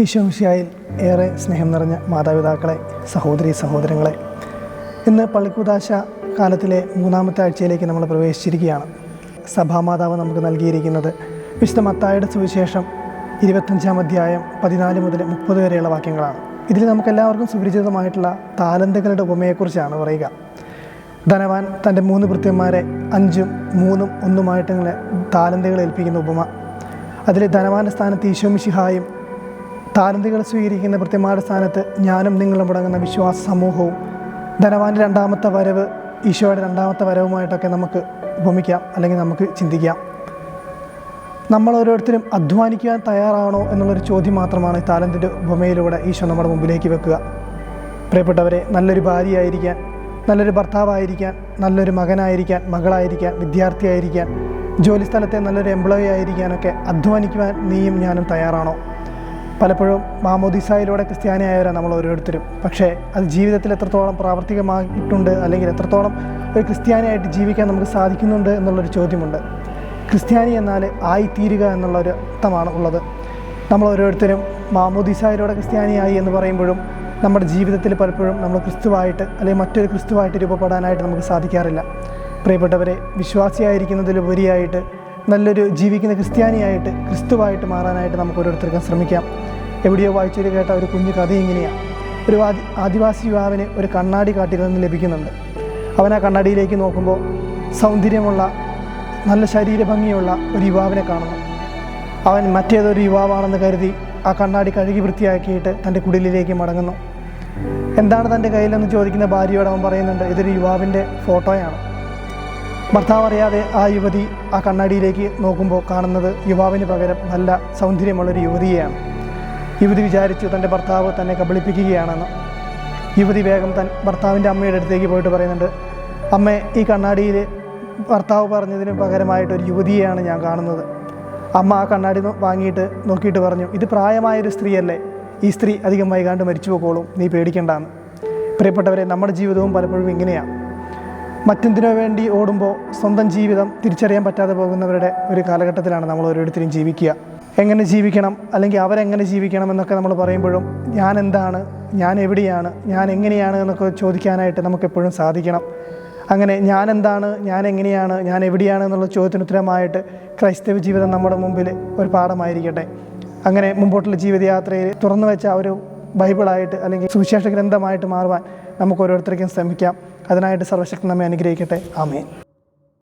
ഈശോമിശിയായിൽ ഏറെ സ്നേഹം നിറഞ്ഞ മാതാപിതാക്കളെ സഹോദരി സഹോദരങ്ങളെ ഇന്ന് പള്ളിക്കുതാശ കാലത്തിലെ മൂന്നാമത്തെ ആഴ്ചയിലേക്ക് നമ്മൾ പ്രവേശിച്ചിരിക്കുകയാണ്. സഭാമാതാവ് നമുക്ക് നൽകിയിരിക്കുന്നത് വിശുദ്ധ മത്തായുടെ സുവിശേഷം ഇരുപത്തഞ്ചാം അധ്യായം പതിനാല് മുതൽ മുപ്പത് വരെയുള്ള വാക്യങ്ങളാണ്. ഇതിൽ നമുക്കെല്ലാവർക്കും സുപരിചിതമായിട്ടുള്ള താലന്തുകളുടെ ഉപമയെക്കുറിച്ചാണ് പറയുക. ധനവാൻ തന്റെ മൂന്ന് ഭൃത്യന്മാരെ അഞ്ചും മൂന്നും ഒന്നുമായിട്ട് താലന്തുകൾ ഏൽപ്പിക്കുന്ന ഉപമ. അതിൽ ധനവാന്റെ സ്ഥാനത്ത് ഈശോമിശിഹായും താലന്തുകൾ സ്വീകരിക്കുന്ന കൃത്യമായ സ്ഥാനത്ത് ഞാനും നിങ്ങളും മുടങ്ങുന്ന വിശ്വാസ സമൂഹവും ധനവാന്റെ രണ്ടാമത്തെ വരവ് ഈശോയുടെ രണ്ടാമത്തെ വരവുമായിട്ടൊക്കെ നമുക്ക് ഉപമിക്കാം അല്ലെങ്കിൽ നമുക്ക് ചിന്തിക്കാം നമ്മൾ ഓരോരുത്തരും അധ്വാനിക്കാൻ തയ്യാറാണോ എന്നുള്ളൊരു ചോദ്യം മാത്രമാണ് ഈ താലന്തിന്റെ ഉപമയിലൂടെ ഈശോ നമ്മുടെ മുമ്പിലേക്ക് വെക്കുക പ്രിയപ്പെട്ടവരെ നല്ലൊരു ഭാര്യയായിരിക്കാൻ നല്ലൊരു ഭർത്താവായിരിക്കാൻ നല്ലൊരു മകനായിരിക്കാൻ മകളായിരിക്കാൻ വിദ്യാർത്ഥിയായിരിക്കാൻ ജോലിസ്ഥലത്തെ നല്ലൊരു എംപ്ലോയി ആയിരിക്കാനൊക്കെ അധ്വാനിക്കുവാൻ നീയും ഞാനും തയ്യാറാണോ പലപ്പോഴും മാമോദിസായിലൂടെ ക്രിസ്ത്യാനിയായവരാണ് നമ്മൾ ഓരോരുത്തരും. പക്ഷേ അത് ജീവിതത്തിൽ എത്രത്തോളം പ്രാവർത്തികമായിട്ടുണ്ട് അല്ലെങ്കിൽ എത്രത്തോളം ഒരു ക്രിസ്ത്യാനിയായിട്ട് ജീവിക്കാൻ നമുക്ക് സാധിക്കുന്നുണ്ട് എന്നുള്ളൊരു ചോദ്യമുണ്ട്. ക്രിസ്ത്യാനി എന്നാൽ ആയിത്തീരുക എന്നുള്ളൊരു അർത്ഥമാണ് ഉള്ളത്. നമ്മൾ ഓരോരുത്തരും മാമോദിസായിലൂടെ ക്രിസ്ത്യാനിയായി എന്ന് പറയുമ്പോഴും നമ്മുടെ ജീവിതത്തിൽ പലപ്പോഴും നമ്മൾ ക്രിസ്തുവായിട്ട് അല്ലെങ്കിൽ മറ്റൊരു ക്രിസ്തുവായിട്ട് രൂപപ്പെടാനായിട്ട് നമുക്ക് സാധിക്കാറില്ല. പ്രിയപ്പെട്ടവരെ വിശ്വാസിയായിരിക്കുന്നതിലുപരിയായിട്ട് നല്ലൊരു ജീവിക്കുന്ന ക്രിസ്ത്യാനിയായിട്ട് ക്രിസ്തുവായിട്ട് മാറാനായിട്ട് നമുക്ക് ഓരോരുത്തർക്കും ശ്രമിക്കാം. എവിടെയോ വായിച്ചൊരു കേട്ട ഒരു കുഞ്ഞു കഥ ഇങ്ങനെയാണ് ഒരു ആദി ആദിവാസി യുവാവിന് ഒരു കണ്ണാടി കാട്ടിൽ നിന്ന് ലഭിക്കുന്നുണ്ട്. അവൻ ആ കണ്ണാടിയിലേക്ക് നോക്കുമ്പോൾ സൗന്ദര്യമുള്ള നല്ല ശരീരഭംഗിയുള്ള ഒരു യുവാവിനെ കാണുന്നു. അവൻ മറ്റേതൊരു യുവാവാണെന്ന് കരുതി ആ കണ്ണാടി കഴുകി വൃത്തിയാക്കിയിട്ട് തന്റെ കുടിലിലേക്ക് മടങ്ങുന്നു. എന്താണ് തന്റെ കയ്യിലെന്ന് ചോദിക്കുന്ന ഭാര്യയോട് അവൻ പറയുന്നുണ്ട് ഇതൊരു യുവാവിന്റെ ഫോട്ടോയാണ്. ഭർത്താവ് അറിയാതെ ആ യുവതി ആ കണ്ണാടിയിലേക്ക് നോക്കുമ്പോൾ കാണുന്നത് യുവാവിന് പകരം നല്ല സൗന്ദര്യമുള്ളൊരു യുവതിയെയാണ്. യുവതി വിചാരിച്ചു തന്റെ ഭർത്താവ് തന്നെ കബളിപ്പിക്കുകയാണെന്ന്. യുവതി വേഗം തൻ ഭർത്താവിന്റെ അമ്മയുടെ അടുത്തേക്ക് പോയിട്ട് പറയുന്നുണ്ട് അമ്മേ ഈ കണ്ണാടിയിൽ ഭർത്താവ് പറഞ്ഞതിന് പകരമായിട്ട് ഒരു യുവതിയെയാണ് ഞാൻ കാണുന്നത്. അമ്മ ആ കണ്ണാടി വാങ്ങിയിട്ട് നോക്കിയിട്ട് പറഞ്ഞു ഇത് പ്രായമായൊരു സ്ത്രീയല്ലേ? ഈ സ്ത്രീ അധികം വൈകാണ്ട് മരിച്ചു പോകോളും നീ പേടിക്കണ്ടാന്ന്. പ്രിയപ്പെട്ടവരെ നമ്മുടെ ജീവിതവും പലപ്പോഴും ഇങ്ങനെയാണ് മറ്റെന്തിനോ വേണ്ടി ഓടുമ്പോൾ സ്വന്തം ജീവിതം തിരിച്ചറിയാൻ പറ്റാതെ പോകുന്നവരുടെ ഒരു കാലഘട്ടത്തിലാണ് നമ്മൾ ഓരോരുത്തരും ജീവിക്കുക. എങ്ങനെ ജീവിക്കണം അല്ലെങ്കിൽ അവരെങ്ങനെ ജീവിക്കണം എന്നൊക്കെ നമ്മൾ പറയുമ്പോഴും ഞാൻ എന്താണ് ഞാൻ എവിടെയാണ് ഞാൻ എങ്ങനെയാണ് എന്നൊക്കെ ചോദിക്കാനായിട്ട് നമുക്ക് എപ്പോഴും സാധിക്കണം. അങ്ങനെ ഞാൻ എന്താണ് ഞാൻ എങ്ങനെയാണ് ഞാൻ എവിടെയാണ് എന്നുള്ള ചോദ്യത്തിന് ഉത്തരമായിട്ട് ക്രൈസ്തവ ജീവിതം നമ്മുടെ മുമ്പിൽ ഒരു പാഠമായിരിക്കട്ടെ. അങ്ങനെ മുമ്പോട്ടുള്ള ജീവിതയാത്രയിൽ തുറന്നു വെച്ച ഒരു ബൈബിളായിട്ട് അല്ലെങ്കിൽ സുവിശേഷ ഗ്രന്ഥമായിട്ട് മാറുവാൻ നമുക്ക് ഓരോരുത്തർക്കും ശ്രമിക്കാം. അതിനായിട്ട് സർവശക്തി നമ്മെ അനുഗ്രഹിക്കട്ടെ. ആമേൻ.